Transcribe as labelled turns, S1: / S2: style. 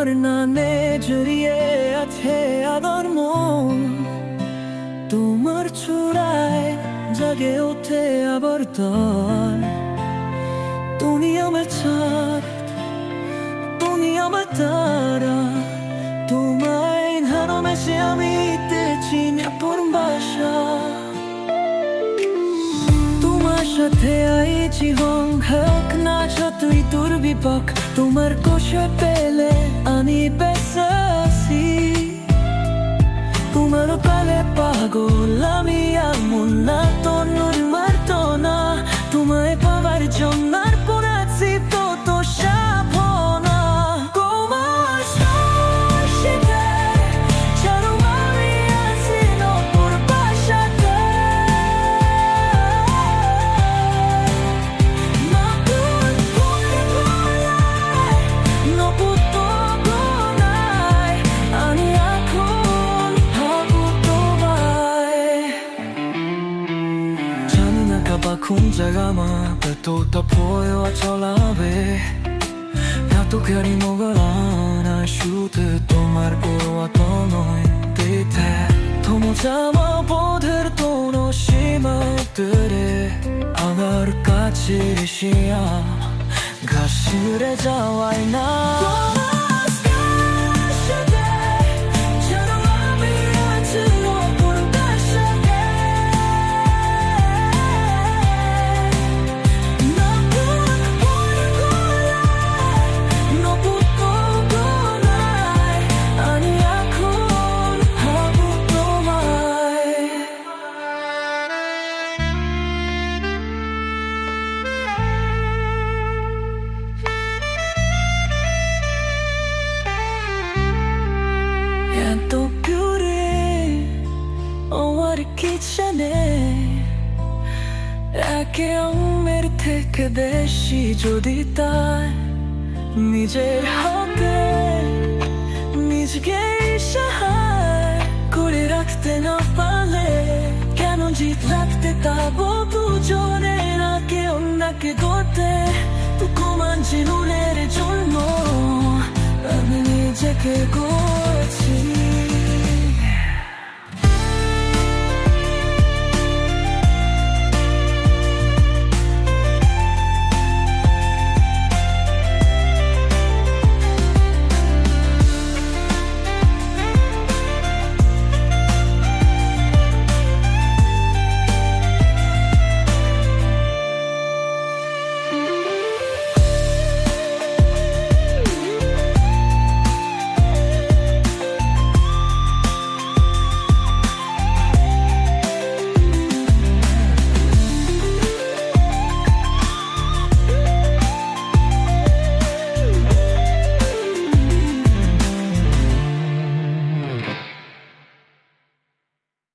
S1: তোমার নামে জড়িয়ে আছে আদর মন তোমার চূড়ায় জাগে ওঠে আবার তর তুমি আমার ছাদ তুমি আমার তার তোমার সাথে আইছি হক না তুই তোর বিপক তোমার কোষে পেলে আমি বেসাসি তোমার পালে পাগল। আমি 잡아 군자가 막또 보여 졸라베 나도 그리 먹어라 나 슈트 또 말고 왔던 너의 뜻에 도모 잡아 보들 또 노심을 들이 아가르 까치리시야 가시를 자와이나 এত পিউরে আমার কিচেনে একে অন্যের থেকে বেশি যদি তাই নিজের হাতে নিজেকে সাহায্য করে রাখতে না পারলে কেন জিত রাখতে তাবো দুজনে নাকে অন্যকে করতে তুকুমান চিনুনের জন্য আমি নিজেকে গড়েছি